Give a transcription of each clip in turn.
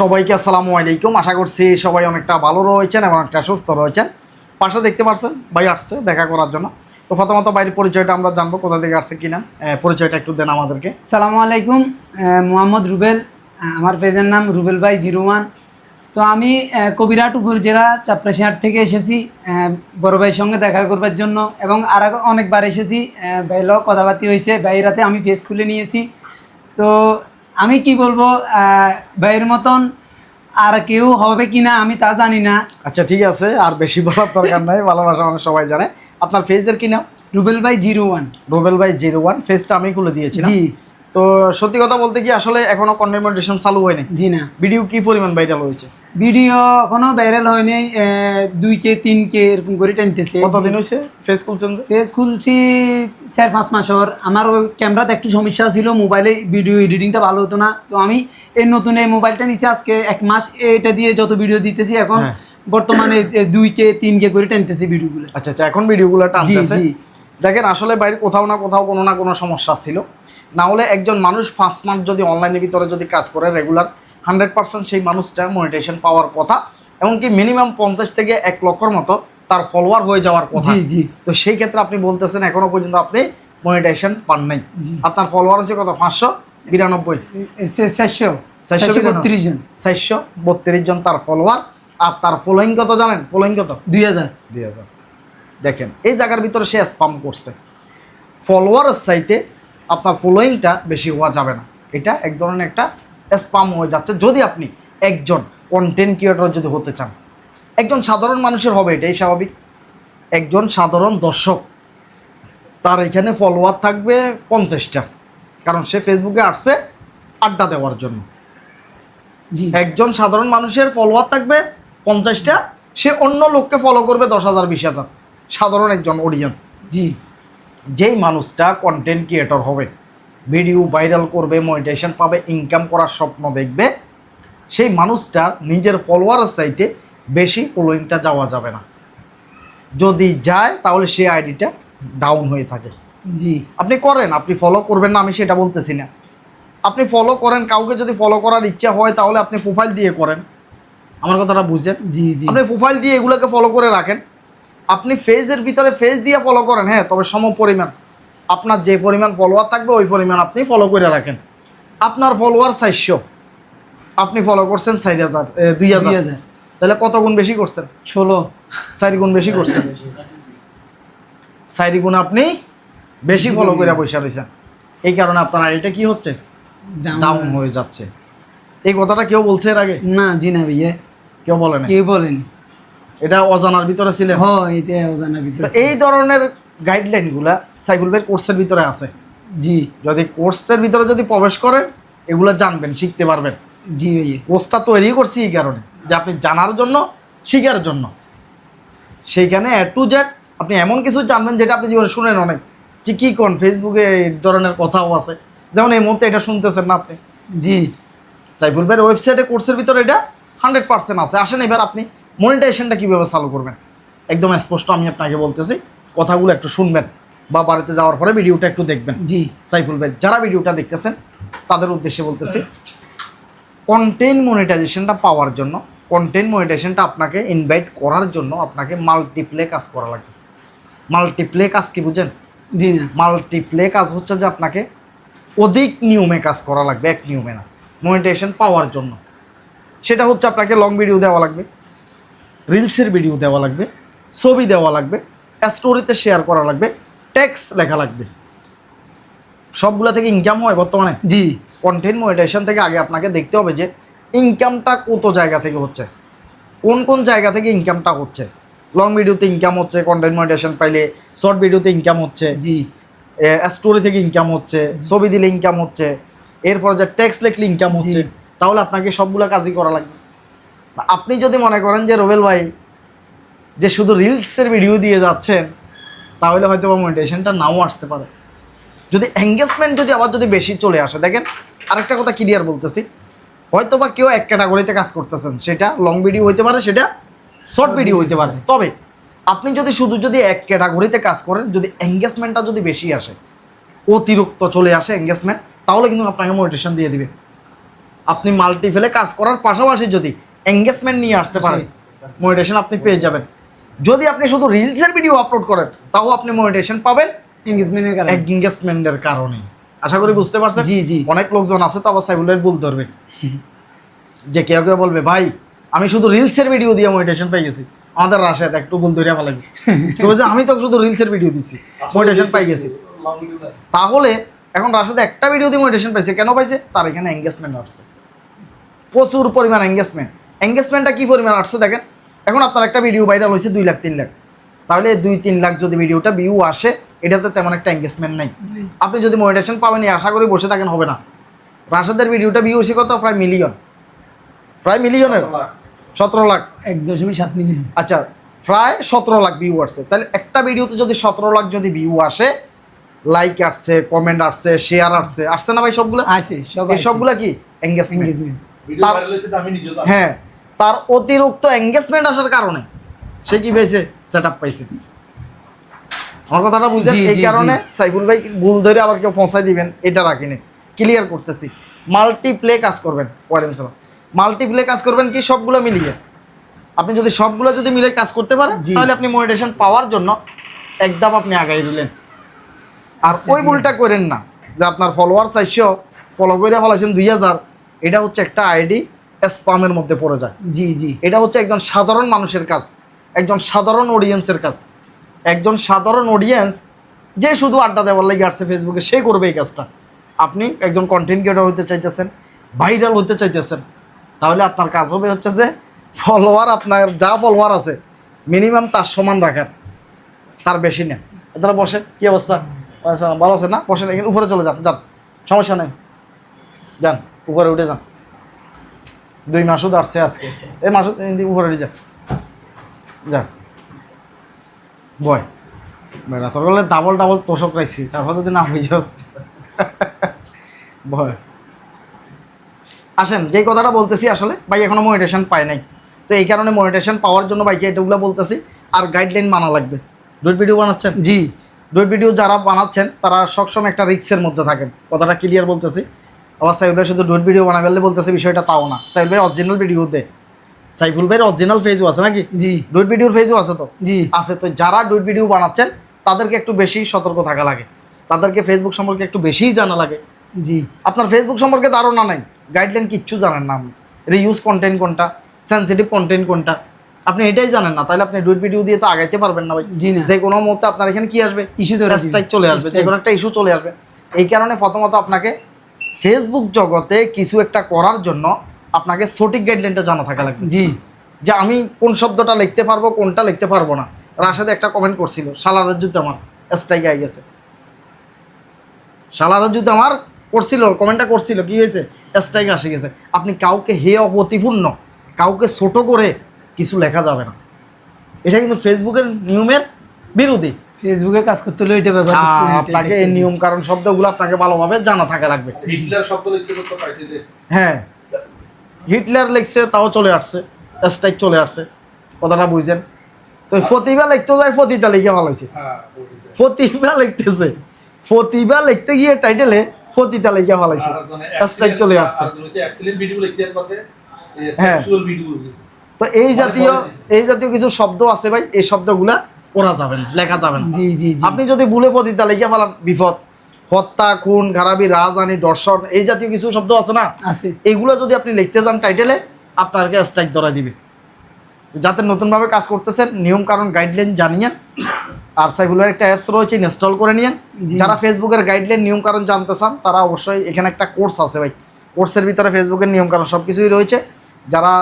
সবাইকে আসসালামু আলাইকুম। আশা করছি সবাই অনেকটা ভালো রয়েছেন এবং অনেকটা সুস্থ রয়েছেন। পাশে দেখতে পাচ্ছেন ভাই আসছে দেখা করার জন্য। তো প্রথমত বাইরের পরিচয়টা আমরা জানব, কোথা থেকে আসছে কিনা। পরিচয়টা একটু দেন আমাদেরকে। সালামু আলাইকুম মোহাম্মদ রুবেল। আমার পেজের নাম রুবেল ভাই জিরো ওয়ান। তো আমি কবিরাট উপজেলা চাপরাশিহাট থেকে এসেছি। বড় ভাইয়ের সঙ্গে দেখা করবার জন্য এবং আর অনেকবার এসেছি। ভাইয়ের কথাবার্তি হয়েছে ভাইয়েরাতে আমি পেজ খুলে নিয়েছি। তো আমি কি বলব ভাইয়ের মতন আর কেউ হবে কি না আমি তা জানি না। আচ্ছা ঠিক আছে আর বেশি বলার দরকার নাই ভালোবাসা মানুষ সবাই জানে। আপনার ফেজের কি নাম? রুবেল ভাই জিরো ওয়ান। রুবেল ভাই জিরো ওয়ান ফেজটা আমি খুলে দিয়েছি জি। তো সত্যি কথা বলতে কি আসলে এখনও কন্টেন্ট চালু হয়নি। জি না। ভিডিও কি পরিমাণ ভাইরাল হয়েছে? ভিডিও এখনও ভাইরাল হয়নি দুই কে তিন কে এরকম করে টানতেছে। কতদিন হয়েছে ফেস খুলছেন পেজ খুলছি চার পাঁচ মাস মাসর আমার ওই ক্যামেরাতে একটু সমস্যা ছিল মোবাইলে ভিডিও এডিটিংটা ভালো হতো না। তো আমি এই নতুন এই মোবাইলটা নিছি আজকে এক মাস এটা দিয়ে যত ভিডিও দিতেছি এখন হ্যাঁ। বর্তমানে দুই কে তিন কে করে টানতেছি ভিডিওগুলো আচ্ছা আচ্ছা এখন ভিডিওগুলো টানতেছে। দেখেন আসলে বাইরে কোথাও না কোথাও কোনো না কোনো সমস্যা ছিল। না হলে একজন মানুষ পাঁচ মাস যদি অনলাইনের ভিতরে যদি কাজ করে রেগুলার হান্ড্রেড পার্সেন্ট সেই মানুষটা মনিটেশন পাওয়ার কথা এমনকি মিনিমাম পঞ্চাশ থেকে এক লক্ষর মতো তার ফলোয়ার হয়ে যাওয়ার কথা। জি জি। তো সেই ক্ষেত্রে আপনি বলতেছেন এখনও পর্যন্ত আপনি মনিটেশন পান নাই। আপনার ফলোয়ার হচ্ছে কত? পাঁচশো বিরানব্বই। চারশো। চারশো বত্রিশ জন। চারশো বত্রিশ জন তার ফলোয়ার আর তার ফলোয়িং কত জানেন? ফলোয়িং কত? দুই হাজার। দুই হাজার। দেখেন এই জায়গার ভিতরে সে স্পাম করছে। ফলোয়ারের চাইতে আপনার ফলোয়িংটা বেশি হওয়া যাবে না। এটা এক ধরনের একটা স্পাম হয়ে যাচ্ছে। যদি আপনি একজন কন্টেন্ট ক্রিয়েটর যদি হতে চান একজন সাধারণ মানুষের হবে এটাই স্বাভাবিক। একজন সাধারণ দর্শক তার এখানে ফলোয়ার থাকবে পঞ্চাশটা কারণ সে ফেসবুকে আসছে আড্ডা দেওয়ার জন্য। জি। একজন সাধারণ মানুষের ফলোয়ার থাকবে পঞ্চাশটা সে অন্য লোককে ফলো করবে দশ হাজার বিশ হাজার। সাধারণ একজন অডিয়েন্স জি। যেই মানুষটা কন্টেন্ট ক্রিয়েটর হবে ভিডিও ভাইরাল করবে মনিটেশন পাবে ইনকাম করার স্বপ্ন দেখবে সেই মানুষটা নিজের ফলোয়ারের চাইতে বেশি ফলোয়িংটা যাওয়া যাবে না। যদি যায় তাহলে সেই আইডিটা ডাউন হয়ে থাকে। জি। আপনি করেন আপনি ফলো করবেন না আমি সেটা বলতেছি না। আপনি ফলো করেন কাউকে যদি ফলো করার ইচ্ছা হয় তাহলে আপনি প্রোফাইল দিয়ে করেন। আমার কথাটা বুঝছেন? জি জি। আপনি প্রোফাইল দিয়ে এগুলোকে ফলো করে রাখেন। আপনি ফেজের ভিতরে ফেজ দিয়ে ফলো করেন হ্যাঁ তবে সম পরিমাণ আপনার যে পরিমাণ ফলোয়ার থাকবে ওই পরিমাণ আপনি ফলো করে রাখেন। আপনার ফলোয়ার চারশো। আপনি ফলো করছেন চার হাজার দুই হাজার। তাহলে কত গুণ বেশি করছেন? ষোলো। চারি গুণ বেশি করছেন। চারি গুণ আপনি বেশি ফলো করে পয়সা রয়েছেন। এই কারণে আপনার আইডিটা কি হচ্ছে? ডাউন হয়ে যাচ্ছে। এই কথাটা কেউ বলছে এর আগে? না জি না ভাইয়া। কেউ বলে না কে বলেন। এটা অজানার ভিতরে ছিলেন? হ এটা অজানার ভিতরে এই ধরনের গাইডলাইনগুলা সাইফুল ভাইয়ের কোর্সের ভিতরে আছে। জি। যদি কোর্সের ভিতরে যদি প্রবেশ করেন এগুলো জানবেন শিখতে পারবেন। জি কোর্সটা তৈরি করছি এই কারণে যে আপনি জানার জন্য শিখার জন্য। সেইখানে এ টু জেড আপনি এমন কিছু জানবেন যেটা আপনি জীবনে শুনেন অনেক। যে কী কোন ফেসবুকে এই ধরনের কথাও আছে। যেমন এই মুহূর্তে এটা শুনতেছেন না আপনি। জি। সাইফুল ভাইয়ের ওয়েবসাইটে কোর্সের ভিতরে এটা হান্ড্রেড পার্সেন্ট আছে। আসেন এবার আপনি মনিটাইজেশনটা কীভাবে চালু করবেন। একদম স্পষ্ট আমি আপনাকে বলতেছি। কথাগুলো একটু শুনবেন বা বাড়িতে যাওয়ার পরে ভিডিওটা একটু দেখবেন। জি। সাইফুল ভাই যারা ভিডিওটা দেখতেছেন তাদের উদ্দেশ্যে বলতেছি কন্টেন্ট মনিটাইজেশনটা পাওয়ার জন্য কন্টেন্ট মনিটাইজেশনটা আপনাকে ইনভাইট করার জন্য আপনাকে মাল্টিপ্লে কাজ করা লাগবে মাল্টিপ্লে কাজ কি বুঝেন? জি মাল্টিপ্লে কাজ হচ্ছে যে আপনাকে অধিক নিয়মে কাজ করা লাগবে এক নিয়মে না মনিটাইজেশন পাওয়ার জন্য। সেটা হচ্ছে আপনাকে লং ভিডিও দেওয়া লাগবে রিলসের ভিডিও দেওয়া লাগবে ছবি দেওয়া লাগবে স্টোরিতে শেয়ার করা লাগবে ট্যাক্স লেখা লাগবে। সবগুলা থেকে ইনকাম হয় বর্তমানে? জি। কন্টেন্ট মনিটাইজেশন থেকে আগে আপনাকে দেখতে হবে যে ইনকামটা কত জায়গা থেকে হচ্ছে কোন কোন জায়গা থেকে ইনকামটা হচ্ছে। লং ভিডিওতে ইনকাম হচ্ছে কন্টেন্ট মনিটাইজেশন পাইলে শর্ট ভিডিওতে ইনকাম হচ্ছে। জি। স্টোরি থেকে ইনকাম হচ্ছে ছবি দিলে ইনকাম হচ্ছে এরপর যে ট্যাক্স লিখলে ইনকাম হচ্ছে তাহলে আপনাকে সবগুলা কাজই করা লাগবে। আপনি যদি মনে করেন যে রোবেল ভাই যে শুধু রিলসের ভিডিও দিয়ে যাচ্ছেন তাহলে হয়তো বা মনিটাইজেশনটা নাও আসতে পারে। যদি এঙ্গেজমেন্ট যদি আবার যদি বেশি চলে আসে দেখেন আরেকটা কথা ক্লিয়ার বলতেছি। হয়তো বা কেউ এক ক্যাটাগরিতে কাজ করতেছেন সেটা লং ভিডিও হইতে পারে সেটা শর্ট ভিডিও হইতে পারে। তবে আপনি যদি শুধু যদি এক ক্যাটাগরিতে কাজ করেন যদি এঙ্গেজমেন্টটা যদি বেশি আসে অতিরিক্ত চলে আসে এঙ্গেজমেন্ট তাহলে কিন্তু আপনাকে মোটিভেশন দিয়ে দিবে। আপনি মাল্টিফেলে কাজ করার পাশাপাশি যদি এঙ্গেজমেন্ট নিয়ে আসতে পারেন মনিটেশন আপনি পেয়ে যাবেন। যদি আপনি শুধু রিলসের ভিডিও আপলোড করেন তাও আপনি মনিটেশন পাবেন এঙ্গেজমেন্টের কারণে। এঙ্গেজমেন্টের কারণে। আশা করি বুঝতে পারছেন? জি, জি। অনেক লোকজন আছে তো আবার সাইবুলের ভুল ধরবে। যে কেউ কেউ বলবে ভাই আমি শুধু রিলসের ভিডিও দিয়ে মনিটেশন পেয়ে গেছি। আমাদের রাশেদ একটু ভুল ধরিয়া ফেলাবি কেউ বলছে, আমি তো শুধু রিলসের ভিডিও দিছি মনিটেশন পাই গেছি। তাহলে এখন রাশেদ একটা ভিডিও দিয়ে মনিটেশন পাইছে কেন পাইছে? তার এখানে এঙ্গেজমেন্ট আসছে। প্রচুর পরিমাণ এঙ্গেজমেন্ট এঙ্গেজমেন্টটা কি পরিমাণ আসছে দেখেন? এখন আপনার একটা ভিডিও ভাইরাল হয়েছে দুই লাখ তিন লাখ। তাহলে দুই তিন লাখ যদি ভিডিওটা ভিউ আসে এটাতে তেমন একটা এঙ্গেজমেন্ট নেই। আপনি যদি মনিটেশন পাবেন আশা করি বসে থাকেন হবে না। রাশেদের ভিডিওটা ভিউ হয়েছে কত? প্রায় মিলিয়ন প্রায় মিলিয়নের সতেরো লাখ। এক দশমিক সাত মিলিয়ন আচ্ছা প্রায় সতেরো লাখ ভিউ আসছে। তাহলে একটা ভিডিওতে যদি সতেরো লাখ যদি ভিউ আসে লাইক আসছে কমেন্ট আসছে শেয়ার আসছে আসছে না ভাই সবগুলো? আছে সব এই কি? এঙ্গেজমেন্ট। হ্যাঁ। তার অতিরিক্ত এঙ্গেজমেন্ট আসার কারণে সে কি পেয়েছে সেট আপ পাইছে। আমার কথাটা বুঝছেন জি, এই কারণে সাইফুল ভাই ভুল ধরে আবার কেউ পৌঁছাই দিবেন এটা রাখিনি ক্লিয়ার করতেছি। মাল্টিপ্লে কাজ করবেন ওয়ারেন সালাম মাল্টিপ্লে কাজ করবেন কি সবগুলো মিলিয়ে? আপনি যদি সবগুলো যদি মিলে কাজ করতে পারেন তাহলে আপনি মনিটেশন পাওয়ার জন্য একদম আপনি আগাই দিলেন। আর ওই ভুলটা করেন না। যে আপনার ফলোয়ার চাইশো ফলো করে ফলাইছেন দুই হাজার এটা হচ্ছে একটা আইডি স্পামের মধ্যে পড়ে যায়। জি জি। এটা হচ্ছে একজন সাধারণ মানুষের কাজ একজন সাধারণ অডিয়েন্সের কাজ। একজন সাধারণ অডিয়েন্স যে শুধু আড্ডা দেওয়ার লাগে আসছে ফেসবুকে সে করবে এই কাজটা। আপনি একজন কন্টেন্ট ক্রিয়েটর হতে চাইতেছেন ভাইরাল হতে চাইতেছেন তাহলে আপনার কাজ হবে হচ্ছে যে ফলোয়ার আপনার যা ফলোয়ার আছে মিনিমাম তার সমান রাখার তার বেশি না তারা বসেন কী অবস্থা? ভালো আছে না? বসেন এখানে উপরে চলে যান যান সমস্যা নেই। যান উপরে উঠে যান। দুই মাসও আসছে আজকে। এই মাসও উপরে যান যা। বয়। বেড়া তোর বলে ডাবল ডাবল তোষক রাখছি তারপর যদি না হয়ে যাস। ভয় আসেন যেই কথাটা বলতেছি আসলে ভাই এখনও মনিটেশন পায় নাই। তো এই কারণে মনিটেশন পাওয়ার জন্য ভাইকে এটাগুলো বলতেছি আর গাইডলাইন মানা লাগবে। ডুইট ভিডিও বানাচ্ছেন? জি। ডুইট ভিডিও যারা বানাচ্ছেন তারা সবসময় একটা রিক্সের মধ্যে থাকেন। কথাটা ক্লিয়ার বলতেছি। আবার সাইফুল ভাই শুধু ডুইট ভিডিও বানাবে বলতেছে বিষয়টা তাও না। সাইফুল ভাই অরিজিনাল ভিডিও দেয় সাইফুল ভাইয়ের অরিজিনাল ফেজও আছে নাকি? জি। ডুইট ভিডিওর ফেজও আছে তো? জি। আছে তো যারা ডুইট ভিডিও বানাচ্ছেন তাদেরকে একটু বেশি সতর্ক থাকা লাগে। তাদেরকে ফেসবুক সম্পর্কে একটু বেশিই জানা লাগে। জি। আপনার ফেসবুক সম্পর্কে ধারণা নাই? গাইডলাইন কিচ্ছু জানেন না আপনি। রিউজ কন্টেন্ট কোনটা? সেন্সিটিভ কন্টেন্ট কোনটা? আপনি এটাই জানেন না তাহলে আপনি ডুইট ভিডিও দিয়ে তো আগাইতে পারবেন না ভাই। জি না। যে কোনো মুহূর্তে আপনার এখানে কি আসবে? ধরে চলে আসবে যে কোনো একটা ইস্যু চলে আসবে। এই কারণে প্রথমত আপনাকে ফেসবুক জগতে কিছু একটা করার জন্য আপনাকে সঠিক গাইডলাইনটা জানা থাকা লাগবে। জি। যে আমি কোন শব্দটা লিখতে পারব কোনটা লিখতে পারব না। রাশেদ একটা কমেন্ট করছিল শালারের যুদ্ধ আমার স্ট্রাইক আই গেছে। শালারের যুদ্ধ আমার করছিল কমেন্টটা করছিল কি হয়েছে? স্ট্রাইক আসে গেছে। আপনি কাউকে হে অপ্রতিপূর্ণ কাউকে ছোট করে কিছু লেখা যাবে না। এটা কিন্তু ফেসবুকের নিয়মের বিরোধী ফেসবুকে কাজ করতে হলে এটা ব্যাপার আপনাকে এই নিয়ম কারণ শব্দগুলো আপনাকে ভালোভাবে জানা থাকা লাগবে। হিটলার শব্দ লিখছে হ্যাঁ। হিটলার লিখছে তাও চলে আসছে। স্ট্রাইক চলে আসছে। কথাটা বুঝছেন? তো প্রতিভা লিখতে যায় ফতিতা লিখে ভালোছে হ্যাঁ প্রতিভা। লিখতেছে। প্রতিভা লিখতে গিয়ে টাইটেলে ফতিতা লিখে ভালোছে স্ট্রাইক চলে আসছে। হ্যাঁ। সেক্সুয়াল ভিডিও লিখছে। তো এই জাতীয় এই জাতীয় কিছু শব্দ আছে ভাই এই শব্দগুলা করা যাবে না লেখা যাবে না। জি জি আপনি যদি ভুলে পতিতা লিখে ফেলান বিপদ? হত্যা খুন খারাপি রাজধানী দর্শন এই জাতীয় কিছু শব্দ আছে না? আছে। এইগুলো যদি আপনি লিখতে যান টাইটেলে আপনাকে স্ট্রাইক ধরা দিবে। যাতে নতুনভাবে কাজ করতেছেন নিয়ম কারণ গাইডলাইন জানিয়েন আর সাইফুলের একটা অ্যাপস রয়েছে ইনস্টল করে নিয়েন। যারা ফেসবুকের গাইডলাইন নিয়ম কারণ জানতে চান তারা অবশ্যই এখানে একটা কোর্স আছে ভাই। কোর্সের ভিতরে ফেসবুকের নিয়ম কারণ সব কিছুই রয়েছে। যারা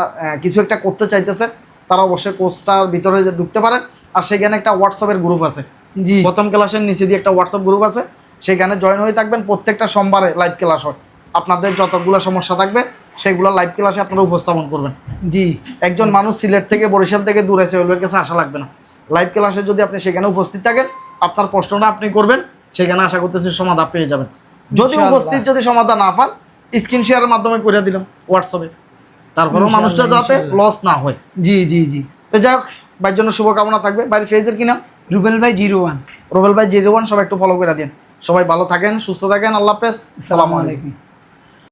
কিছু একটা করতে চাইতেছেন তারা অবশ্যই কোর্সটার ভিতরে ঢুকতে পারেন আর সেখানে একটা হোয়াটসঅ্যাপের গ্রুপ আছে। জি। প্রথম ক্লাসের নিচে দিয়ে একটা হোয়াটসঅ্যাপ গ্রুপ আছে। সেখানে জয়েন হয়ে থাকবেন। প্রত্যেকটা সোমবারে লাইভ ক্লাস হয়। আপনাদের যতগুলো সমস্যা থাকবে সেগুলো লাইভ ক্লাসে আপনারা উপস্থাপন করবেন। জি। একজন মানুষ সিলেট থেকে বরিশাল থেকে দূরে আছে ওইগুলোর কাছে আসা লাগবে না। লাইভ ক্লাসে যদি আপনি সেখানে উপস্থিত থাকেন আপনার প্রশ্নটা আপনি করবেন। সেখানে আশা করতেছি সমাধান পেয়ে যাবেন। যদি। উপস্থিত যদি সমাধান না পান স্ক্রিন শেয়ারের মাধ্যমে করে দিলাম হোয়াটসঅ্যাপে তারপরেও মানুষটা যাতে লস না হয়। জি জি জি। তো যাই হোক ভাইয়ের জন্য শুভকামনা থাকবে। বাড়ির ফেজের কি নাম? রুবেল ভাই জিরো ওয়ান। রুবেল ভাই জিরো ওয়ান সবাই একটু ফলো করে দিন। সবাই ভালো থাকেন সুস্থ থাকেন আল্লাহ হাফেজ। আসসালামু আলাইকুম।